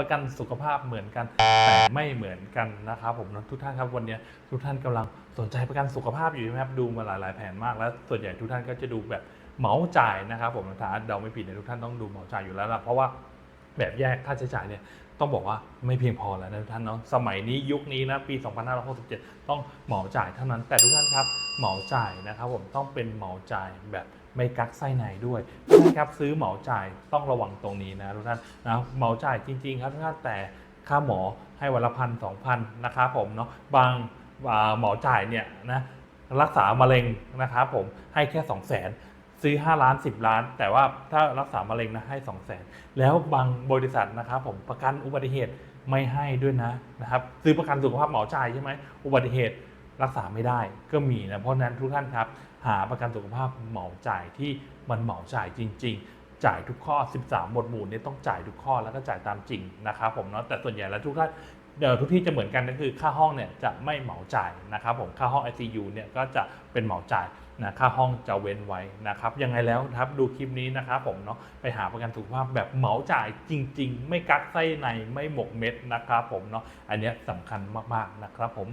ประกันสุขภาพเหมือนกัน แต่ไม่เหมือนกันนะครับผมทุกท่านครับวันนี้ทุกท่านกำลังสนใจประกันสุขภาพอยู่ใช่ไหมครับดูมาหลาย ๆแผนมากแล้วส่วนใหญ่ทุกท่านก็จะดูแบบเหมาจ่ายนะครับผมถ้าเดาไม่ผิดเนี่ยทุกท่านต้องดูเหมาจ่ายอยู่แล้วล่ะเพราะว่า แบบแยกค่าใช้จ่ายเนี่ยต้องบอกว่าไม่เพียงพอแล้วนะทุกท่านเนาะสมัยนี้ยุคนี้นะปี 2567 ต้องเหมาจ่ายเท่านั้นแต่ทุกท่านครับเหมาจ่ายนะครับผมต้องเป็นเหมาจ่ายแบบไม่กักไส้ในด้วยทุกท่านครับซื้อเหมาจ่ายต้องระวังตรงนี้นะทุกท่านนะเหมาจ่ายจริง ๆ ครับทุกท่านแต่ค่าหมอให้วันละพันสองพันนะครับผมเนาะบางหมอจ่ายเนี่ยนะรักษามะเร็งนะครับผมให้แค่ 2 0 0 0 0 0 ซื้อ 5 ล้าน 10 ล้าน แต่ว่าถ้ารักษามะเร็งนะให้ 2 0 0แสนแล้วบางบริษัทนะครับผมประกันอุบัติเหตุไม่ให้ด้วยนะนะครับซื้อประกันสุขภาพเหมาจ่ายใช่ไหมอุบัติเหตุรักษาไม่ได้ก็มีนะเพราะฉะนั้นทุกท่านครับ หาประกันสุขภาพเหมาจ่ายที่มันเหมาจ่ายจริง ๆ จ่ายทุกข้อ 13 หมวดหมู่นี่ยต้องจ่ายทุกข้อแล้วก็จ่ายตามจริงนะครับผมเนาะแต่ส่วนใหญ่แล้วทุกท่านเดี๋ยวทุกที่จะเหมือนกันก็คือค่าห้องเนี่ยจะไม่เหมาจ่ายนะครับผมค่าห้อง ICU เนี่ยก็จะเป็นเหมาจ่ายนะค่าห้องจะเว้นไว้นะครับยังไงแล้วครับดูคลิปนี้นะครับผมเนาะไปหาประกันสุขภาพแบบเหมาจ่ายจริง ๆ ไม่กักไส้ในไม่หมกเม็ดนะครับผมเนาะอันนี้สำคัญมากๆนะครับผม